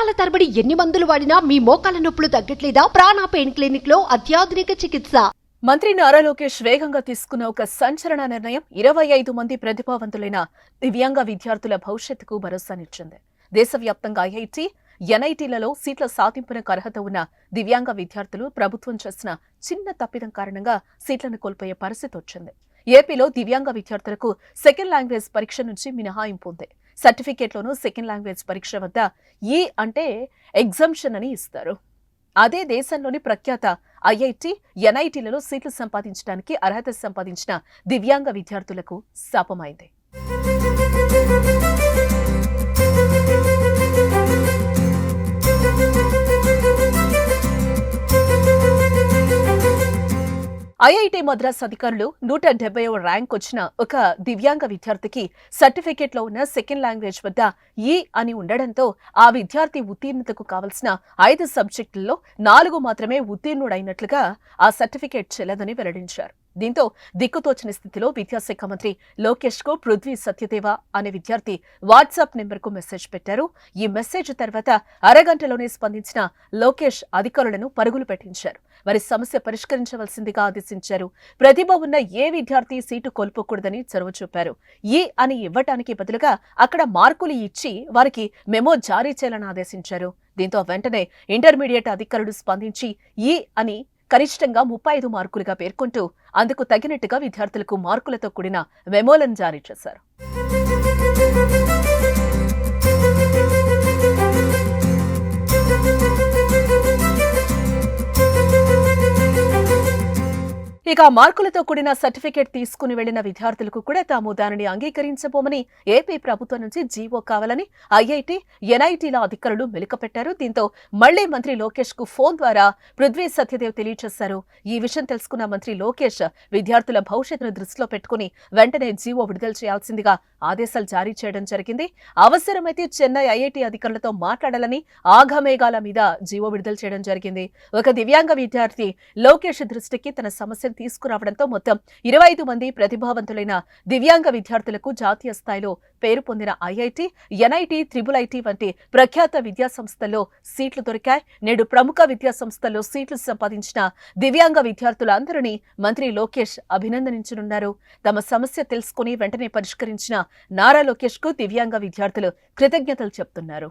సంవత్సరాల తరబడి ఎన్ని మందులు వాడినా మీ మోకాల నొప్పులు తగ్గట్లేదా? ప్రాణ పెయిన్ క్లినిక్లో అత్యాధునిక చికిత్స. మంత్రి నారా లోకేష్ వేగంగా తీసుకున్న ఒక సంచలన నిర్ణయం ఇరవై ఐదు మంది ప్రతిభావంతులైన దివ్యాంగ విద్యార్థుల భవిష్యత్తుకు భరోసానిచ్చింది. దేశవ్యాప్తంగా ఐఐటి ఎన్ఐటీలలో సీట్ల సాధింపునకు అర్హత ఉన్న దివ్యాంగ విద్యార్థులు ప్రభుత్వం చేసిన చిన్న తప్పిదం కారణంగా సీట్లను కోల్పోయే పరిస్థితి వచ్చింది. ఏపీలో దివ్యాంగ విద్యార్థులకు సెకండ్ లాంగ్వేజ్ పరీక్ష నుంచి మినహాయింపు ఉంది. సర్టిఫికేట్లోనూ సెకండ్ లాంగ్వేజ్ పరీక్ష వద్ద ఈ అంటే ఎగ్జామ్షన్ అని ఇస్తారు. అదే దేశంలోని ప్రఖ్యాత ఐఐటి ఎన్ఐటీలలో సీట్లు సంపాదించడానికి అర్హత సంపాదించిన దివ్యాంగ విద్యార్థులకు శాపమైంది. ఐఐటి మద్రాస్ అధికారులు నూట డెబ్బైవ ర్యాంక్ వచ్చిన ఒక దివ్యాంగ విద్యార్థికి సర్టిఫికేట్లో ఉన్న సెకండ్ లాంగ్వేజ్ వద్ద ఈ అని ఉండడంతో ఆ విద్యార్థి ఉత్తీర్ణతకు కావలసిన ఐదు సబ్జెక్టుల్లో నాలుగు మాత్రమే ఉత్తీర్ణుడైనట్లుగా ఆ సర్టిఫికేట్ చెల్లదని వెల్లడించారు. దీంతో దిక్కుతోచని స్థితిలో విద్యాశాఖ మంత్రి లోకేష్కు పృథ్వీ సత్యదేవ అనే విద్యార్థి వాట్సాప్ నెంబర్కు మెసేజ్ పెట్టారు. ఈ మెసేజ్ తర్వాత అరగంటలోనే స్పందించిన లోకేష్ అధికారులను పరుగులు పెట్టించారు. వారి సమస్య పరిష్కరించవలసిందిగా ఆదేశించారు. ప్రతిభ ఉన్న ఏ విద్యార్థి సీటు కోల్పోకూడదని చొరవ చూపారు. ఈ అని ఇవ్వటానికి బదులుగా అక్కడ మార్కులు ఇచ్చి వారికి మెమో జారీ చేయాలని ఆదేశించారు. దీంతో వెంటనే ఇంటర్మీడియట్ అధికారులు స్పందించి ఈ అని కనిష్టంగా ముప్పై ఐదు మార్కులుగా పేర్కొంటూ అందుకు తగినట్టుగా విద్యార్థులకు మార్కులతో కూడిన మెమోలను జారీ చేశారు. ఇక మార్కులతో కూడిన సర్టిఫికేట్ తీసుకుని వెళ్ళిన విద్యార్థులకు కూడా తాము దానిని అంగీకరించబోమని ఏపీ ప్రభుత్వం నుంచి జీవో కావాలని ఐఐటి ఎన్ఐటీల అధికారులు మెలికపెట్టారు. దీంతో మళ్ళీ మంత్రి లోకేష్కు ఫోన్ ద్వారా పృథ్వీ సత్యదేవ్ తెలియజేశారు ఈ విషయం తెలుసుకున్న మంత్రి లోకేష్ విద్యార్థుల భవిష్యత్తును దృష్టిలో పెట్టుకుని వెంటనే జీవో విడుదల చేయాల్సిందిగా ఆదేశాలు జారీ చేయడం జరిగింది. అవసరమైతే చెన్నై ఐఐటి అధికారులతో మాట్లాడాలని ఆఘమేఘాల మీద జీవో విడుదల చేయడం జరిగింది. ఒక దివ్యాంగ విద్యార్థి లోకేష్ దృష్టికి తన సమస్యను తీసుకురావడంతో మొత్తం ఇరవై ఐదు మంది ప్రతిభావంతులైన దివ్యాంగ విద్యార్థులకు జాతీయ స్థాయిలో పేరు పొందిన ఐఐటి ఎన్ఐటి త్రిబుల్ ఐటి వంటి ప్రఖ్యాత విద్యా సంస్థల్లో సీట్లు దొరికాయి. నేడు ప్రముఖ విద్యా సంస్థల్లో సీట్లు సంపాదించిన దివ్యాంగ విద్యార్థులందరినీ మంత్రి లోకేష్ అభినందించనున్నారు తమ సమస్య తెలుసుకుని వెంటనే పరిష్కరించిన నారా లోకేష్కు దివ్యాంగ విద్యార్థులు కృతజ్ఞతలు చెప్తున్నారు.